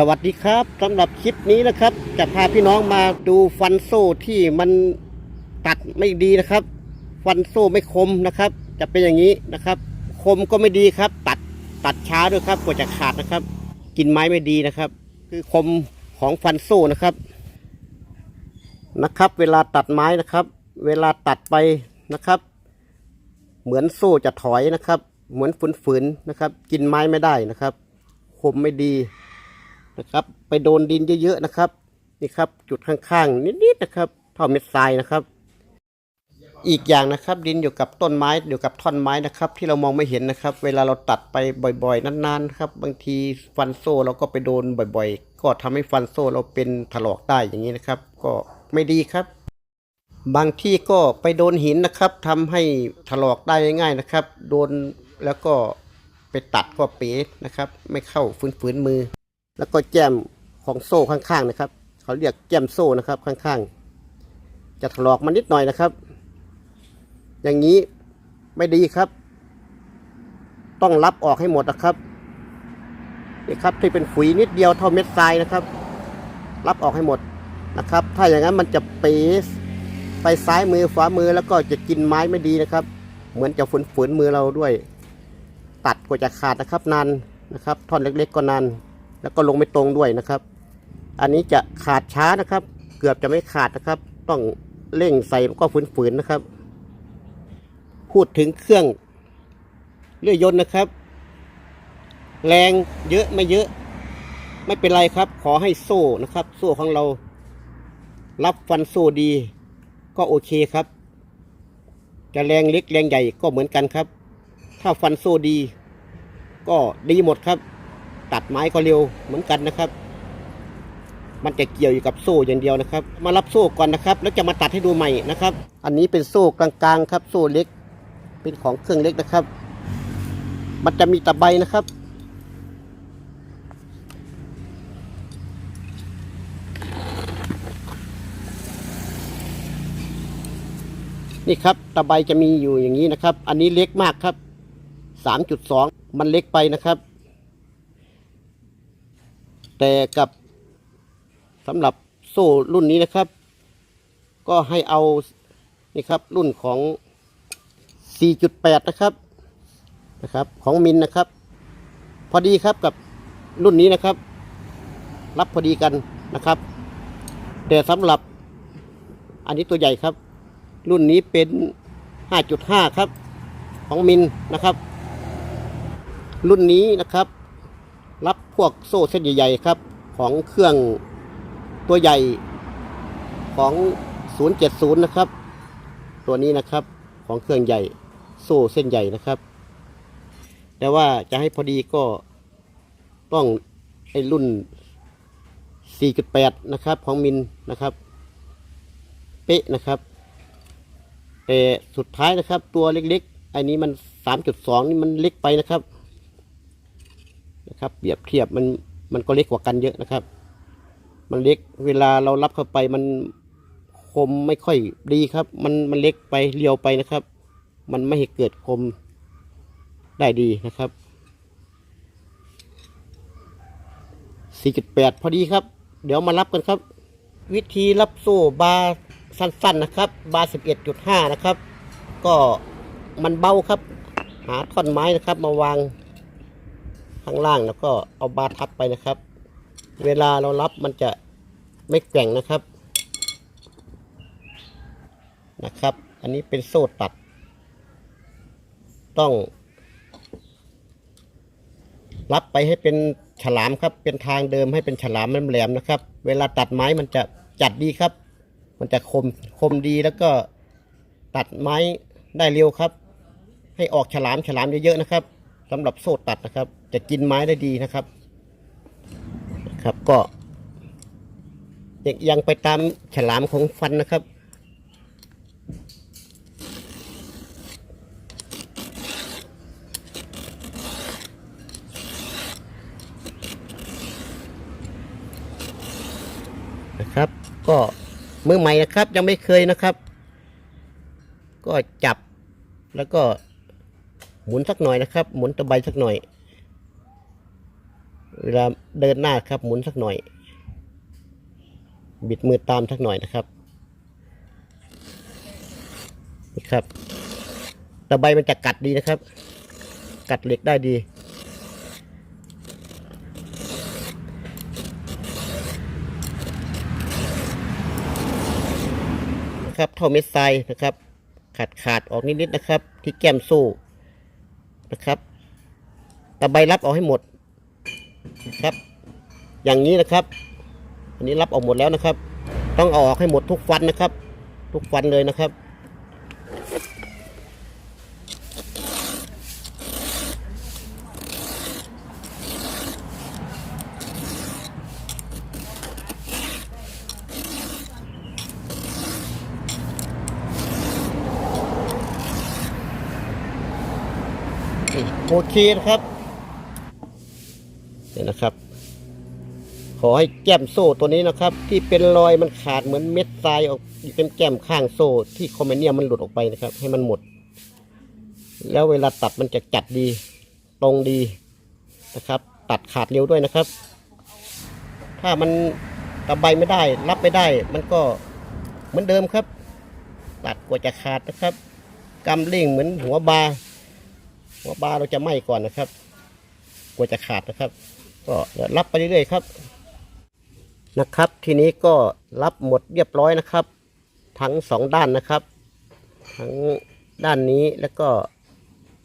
สวัสดีครับสำหรับคลิปนี้นะครับ จะพาพี่น้องมาดูฟันโซ่ที่มันตัดไม่ดีนะครับ ฟันโซ่ไม่คมนะครับ จะเป็นอย่างนี้นะครับ คมก็ไม่ดีครับ ตัดตัดช้าด้วยครับกว่าจะขาดนะครับ กินไม้ไม่ดีนะครับ คือคมของฟันโซ่นะครับนะครับ เวลาตัดไม้นะครับ เวลาตัดไปนะครับ เหมือนโซ่จะถอยนะครับ เหมือนฝืนๆนะครับ กินไม้ไม่ได้นะครับ คมไม่ดี นะครับ ไปโดนดินเยอะๆนะครับ นี่ครับ จุดข้างๆนิดๆนะครับ เท่าเม็ดทรายนะครับ อีกอย่างนะครับ ดินอยู่กับต้นไม้อยู่กับท่อนไม้นะครับ ที่เรามองไม่เห็นนะครับ เวลาเราตัดไปบ่อยๆนานๆครับ บางทีฟันโซ่เราก็ไปโดนบ่อย ๆ ก็ทำให้ฟันโซ่เราเป็นถลอกได้อย่างนี้นะครับ ก็ไม่ดีครับบางที่ก็ไปโดนหินนะครับทำให้ถลอกได้ง่ายๆนะครับ โดนแล้วก็ไปตัดก็เป๋นะครับ ไม่เข้าฝืนๆมือ แล้วก็แจมของโซ่ข้างๆนะครับ เขาเรียกแจมโซ่นะครับข้างๆ จะถลอกมานิดหน่อยนะครับ อย่างนี้ไม่ดีครับ ต้องรับออกให้หมดนะครับนี่ครับที่เป็นขุยนิดเดียวเท่าเม็ดทรายนะครับ รับออกให้หมดนะครับ ถ้าอย่างนั้นมันจะเปสไปซ้ายมือขวามือแล้วก็จะกินไม้ไม่ดีนะครับ เหมือนจะฝืนๆมือเราด้วย ตัดกว่าจะขาดนะครับนานนะครับท่อนเล็กๆก็นาน แล้วก็ลงไม่ตรงด้วยนะครับ อันนี้จะขาดช้านะครับ เกือบจะไม่ขาดนะครับ ต้องเร่งใส่ก็ฝืนๆนะครับ พูดถึงเครื่องเลื่อยยนต์นะครับ แรงเยอะไม่เยอะ ไม่เป็นไรครับ ขอให้โซ่นะครับ โซ่ของเรา รับฟันโซ่ดี ก็โอเคครับ จะแรงเล็กแรงใหญ่ก็เหมือนกันครับ ถ้าฟันโซ่ดี ก็ดีหมดครับ ตัดไม้ก็เร็วเหมือนกันนะครับ มันจะเกี่ยวอยู่กับโซ่อย่างเดียวนะครับ มารับโซ่ก่อนนะครับ แล้วจะมาตัดให้ดูใหม่นะครับ อันนี้เป็นโซ่กลางๆครับ โซ่เล็ก เป็นของเครื่องเล็กนะครับ มันจะมีตะไบนะครับนี่ครับตะไบจะมีอยู่อย่างนี้นะครับ อันนี้เล็กมากครับสามจุดสองมันเล็กไปนะครับ แต่กับสำหรับโซ่รุ่นนี้นะครับ ก็ให้เอานี่ครับรุ่นของ 4.8 นะครับนะครับของมินนะครับ พอดีครับกับรุ่นนี้นะครับ รับพอดีกันนะครับ แต่สำหรับอันนี้ตัวใหญ่ครับ รุ่นนี้เป็น 5.5 ครับ ของมินนะครับ รุ่นนี้นะครับ รับพวกโซ่เส้นใหญ่ๆครับ ของเครื่องตัวใหญ่ของ 070 นะครับ ตัวนี้นะครับของเครื่องใหญ่โซ่เส้นใหญ่นะครับ แต่ว่าจะให้พอดีก็ต้องไอ้รุ่น 4.8 นะครับของมินนะครับ เป๊ะนะครับแต่สุดท้ายนะครับตัวเล็กๆ อันนี้มัน 3.2 นี่มันเล็กไปนะครับ นะครับ เปรียบเทียบมันมันก็เล็กกว่ากันเยอะนะครับ มันเล็กเวลาเรารับเข้าไปมันคมไม่ค่อยดีครับ มันมันเล็กไปเรียวไปนะครับ มันไม่ให้เกิดคมได้ดีนะครับ 4.8 พอดีครับ เดี๋ยวมารับกันครับ วิธีรับโซ่บาสั้นๆนะครับ บาร์11.5 นะครับ ก็มันเบาครับ หาท่อนไม้นะครับมาวาง ข้างล่างแล้วก็เอาบาทับไปนะครับ เวลาเรารับมันจะไม่แกว่งนะครับนะครับ อันนี้เป็นโซ่ตัด ต้อง รับไปให้เป็นฉลามครับ เป็นทางเดิมให้เป็นฉลามแหลมๆนะครับ เวลาตัดไม้มันจะจัดดีครับ มันจะคมคมดีแล้วก็ตัดไม้ได้เร็วครับ ให้ออกฉลามฉลามเยอะๆนะครับ สำหรับโซ่ตัดนะครับ จะกินไม้ได้ดีนะครับครับก็ยังยังไปตามฉลามของฟันนะครับนะครับก็มือใหม่นะครับยังไม่เคยนะครับ ก็จับแล้วก็ หมุนสักหน่อยนะครับ หมุนตะไบสักหน่อย เวลาเดินหน้าครับ หมุนสักหน่อย บิดมือตามสักหน่อยนะครับนี่ครับตะไบมันจะกัดดีนะครับ กัดเหล็กได้ดีนะครับเท่าเม็ดทรายนะครับ ขาดขาดออกนิดๆนะครับ ที่แก้มสู้ นะครับตะใบรับออกให้หมดนะครับ อย่างนี้นะครับ อันนี้รับออกหมดแล้วนะครับ ต้องเอาออกให้หมดทุกฟันนะครับ ทุกฟันเลยนะครับ โอเคนะครับเนี่ยนะครับ ขอให้แก้มโซ่ตัวนี้นะครับ ที่เป็นรอยมันขาดเหมือนเม็ดทรายออกเป็นแก้มข้างโซ่ที่คอมเมเนียมมันหลุดออกไปนะครับ ให้มันหมด แล้วเวลาตัดมันจะจัดดี ตรงดีนะครับ ตัดขาดเร็วด้วยนะครับ ถ้ามันตะไบไม่ได้ รับไม่ได้ มันก็เหมือนเดิมครับ ตัดกว่าจะขาดนะครับกำเร่งเหมือนหัวบา หัวบาเราจะไหม้ก่อนนะครับกว่าจะขาดนะครับ ก็รับไปเรื่อยๆครับนะครับ ทีนี้ก็รับหมดเรียบร้อยนะครับ ทั้งสองด้านนะครับ ทั้งด้านนี้แล้วก็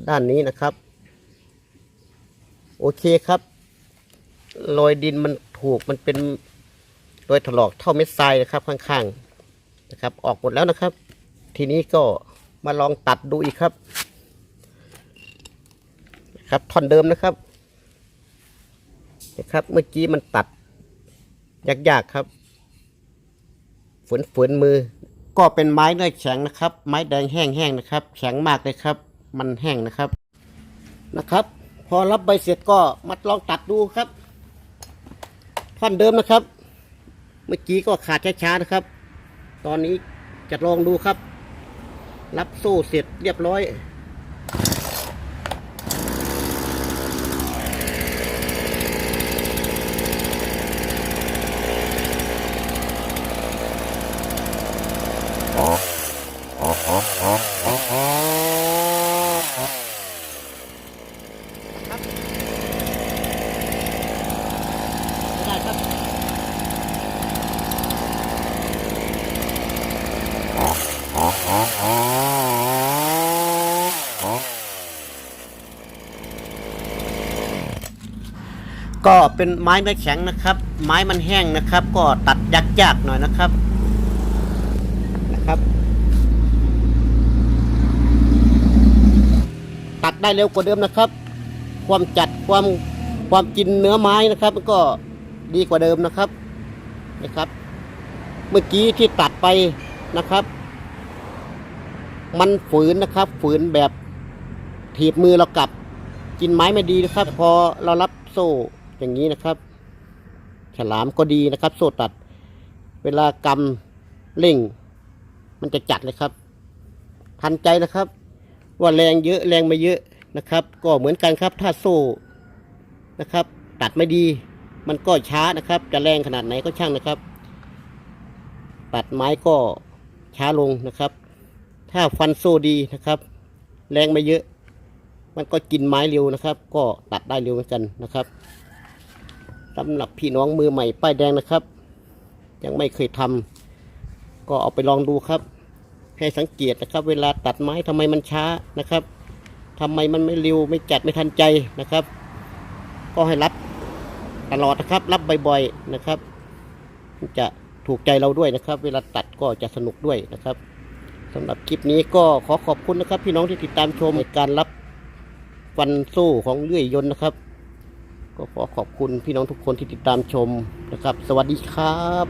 ด้านนี้นะครับ โอเคครับรอยดินมันถูกมันเป็นรอยถลอกเท่าเม็ดทรายนะครับ ข้างๆนะครับ ออกหมดแล้วนะครับ ทีนี้ก็มาลองตัดดูอีกครับ ครับท่อนเดิมนะครับนะครับ เมื่อกี้มันตัดยากๆครับฝืนฝืนมือ ก็เป็นไม้เนื้อแข็งนะครับ ไม้แดงแห้งๆนะครับ แข็งมากเลยครับ มันแห้งนะครับนะครับ พอรับใบเสร็จก็มาลองตัดดูครับท่อนเดิมนะครับ เมื่อกี้ก็ขาดช้าๆนะครับ ตอนนี้จะลองดูครับ รับโซ่เสร็จเรียบร้อย ก็เป็นไม้ไม่แข็งนะครับ ไม้มันแห้งนะครับ ก็ตัดยากๆหน่อยนะครับนะครับ ตัดได้เร็วกว่าเดิมนะครับ ความจัดความความกินเนื้อไม้นะครับก็ดีกว่าเดิมนะครับนะครับ เมื่อกี้ที่ตัดไปนะครับ มันฝืนนะครับ ฝืนแบบถีบมือเรากลับ กินไม้ไม่ดีนะครับ พอเรารับโซ่ อย่างนี้นะครับ ฉลามก็ดีนะครับ โซ่ตัด เวลากำเร่ง มันจะจัดเลยครับ ทันใจนะครับ ว่าแรงเยอะแรงไม่เยอะนะครับ ก็เหมือนกันครับ ถ้าโซ่นะครับ ตัดไม่ดี มันก็ช้านะครับ จะแรงขนาดไหนก็ช่างนะครับ ตัดไม้ก็ช้าลงนะครับ ถ้าฟันโซ่ดีนะครับ แรงไม่เยอะมันก็กินไม้เร็วนะครับ ก็ตัดได้เร็วเหมือนกันนะครับ สำหรับพี่น้องมือใหม่ป้ายแดงนะครับ ยังไม่เคยทำก็เอาไปลองดูครับ ให้สังเกตนะครับ เวลาตัดไม้ทำไมมันช้านะครับทำไมมันไม่เร็วไม่จัดไม่ทันใจนะครับ ก็ให้รับตลอดนะครับ รับบ่อยๆนะครับ จะถูกใจเราด้วยนะครับ เวลาตัดก็จะสนุกด้วยนะครับสำหรับคลิปนี้ก็ขอขอบคุณนะครับ พี่น้องที่ติดตามชมในการรับฟันโซ่ของเลื่อยยนต์นะครับ ก็ขอขอบคุณพี่น้องทุกคนที่ติดตามชมนะครับ สวัสดีครับ